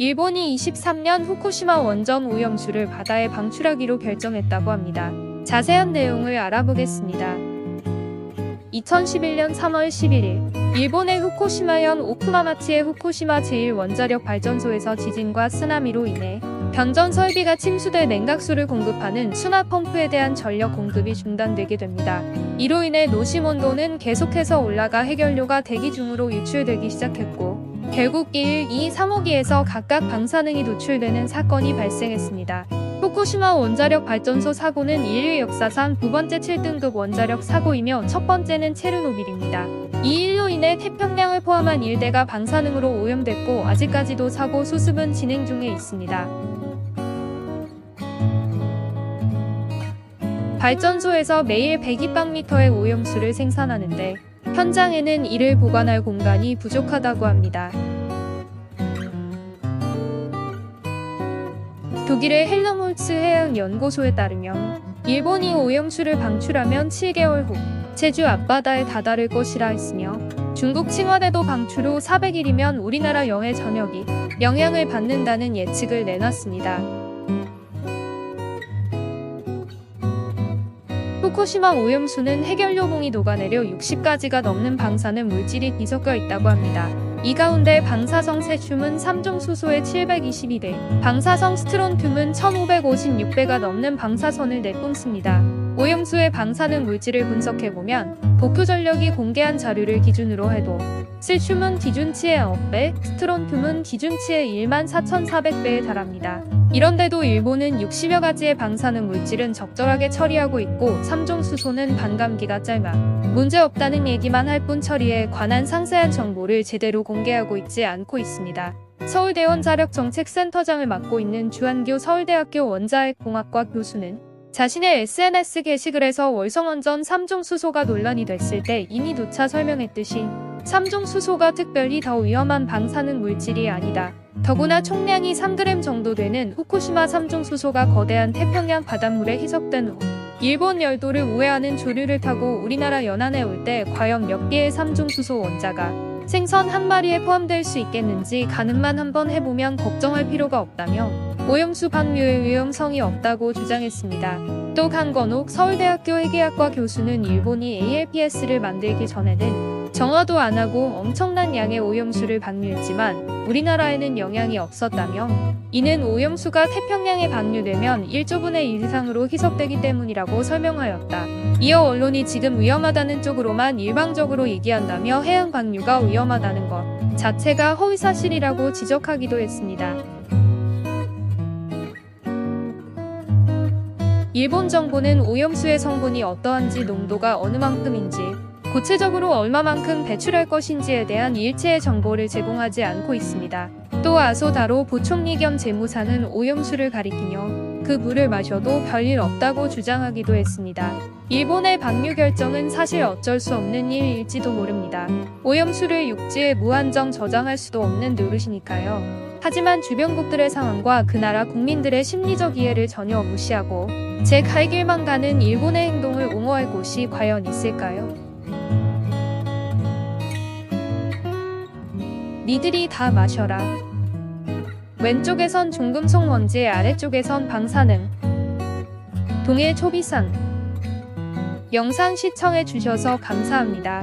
일본이 23년 후쿠시마 원전 오염수를 바다에 방출하기로 결정했다고 합니다. 자세한 내용을 알아보겠습니다. 2011년 3월 11일 일본의 후쿠시마현 오쿠마마치의 후쿠시마 제1원자력 발전소에서 지진과 쓰나미로 인해 변전 설비가 침수돼 냉각수를 공급하는 수납 펌프에 대한 전력 공급이 중단되게 됩니다. 이로 인해 노심 온도는 계속해서 올라가 해결료가 대기 중으로 유출되기 시작했고 결국 1, 2, 3호기에서 각각 방사능이 노출되는 사건이 발생했습니다. 후쿠시마 원자력 발전소 사고는 인류 역사상 두 번째 7등급 원자력 사고이며 첫 번째는 체르노빌입니다. 이 일로 인해 태평양을 포함한 일대가 방사능으로 오염됐고 아직까지도 사고 수습은 진행 중에 있습니다. 발전소에서 매일 102방미터의 오염수를 생산하는데 현장에는 이를 보관할 공간이 부족하다고 합니다. 독일의 헬럼홀츠 해양연구소에 따르면 일본이 오염수를 방출하면 7개월 후 제주 앞바다에 다다를 것이라 했으며 중국 칭화대도 방출 후 400일이면 우리나라 영해 전역이 영향을 받는다는 예측을 내놨습니다. 후쿠시마 오염수는 해결료봉이 녹아내려 60가지가 넘는 방사능 물질이 뒤섞여 있다고 합니다. 이 가운데 방사성 세슘은 3종 수소의 722배, 방사성 스트론튬은 1556배가 넘는 방사선을 내뿜습니다. 오염수의 방사능 물질을 분석해보면 도쿄전력이 공개한 자료를 기준으로 해도 실슘은 기준치의 9배, 스트론튬은 기준치의 1만 4,400배에 달합니다. 이런데도 일본은 60여 가지의 방사능 물질은 적절하게 처리하고 있고 3종 수소는 반감기가 짧아 문제없다는 얘기만 할 뿐 처리에 관한 상세한 정보를 제대로 공개하고 있지 않고 있습니다. 서울대 원 자력정책센터장을 맡고 있는 주한규 서울대학교 원자핵공학과 교수는 자신의 SNS 게시글에서 월성원전 3종 수소가 논란이 됐을 때 이미 누차 설명했듯이 3종 수소가 특별히 더 위험한 방사능 물질이 아니다. 더구나 총량이 3g 정도 되는 후쿠시마 3종 수소가 거대한 태평양 바닷물에 희석된 후 일본 열도를 우회하는 조류를 타고 우리나라 연안에 올 때 과연 몇 개의 3종 수소 원자가 생선 한 마리에 포함될 수 있겠는지 가늠만 한번 해보면 걱정할 필요가 없다며 오염수 방류의 위험성이 없다고 주장했습니다. 또 강건옥 서울대학교 회계학과 교수는 일본이 ALPS를 만들기 전에는 정화도 안 하고 엄청난 양의 오염수를 방류했지만 우리나라에는 영향이 없었다며 이는 오염수가 태평양에 방류되면 1조분의 1 이상으로 희석되기 때문이라고 설명하였다. 이어 언론이 지금 위험하다는 쪽으로만 일방적으로 얘기한다며 해양 방류가 위험하다는 것 자체가 허위사실이라고 지적하기도 했습니다. 일본 정부는 오염수의 성분이 어떠한지 농도가 어느 만큼인지 구체적으로 얼마만큼 배출할 것인지에 대한 일체의 정보를 제공하지 않고 있습니다. 또 아소다로 부총리 겸 재무사는 오염수를 가리키며 그 물을 마셔도 별일 없다고 주장하기도 했습니다. 일본의 방류 결정은 사실 어쩔 수 없는 일일지도 모릅니다. 오염수를 육지에 무한정 저장할 수도 없는 노릇이니까요. 하지만 주변국들의 상황과 그 나라 국민들의 심리적 이해를 전혀 무시하고 제 갈 길만 가는 일본의 행동을 옹호할 곳이 과연 있을까요? 니들이 다 마셔라. 왼쪽에선 중금속 먼지, 아래쪽에선 방사능. 동해 초비상. 영상 시청해 주셔서 감사합니다.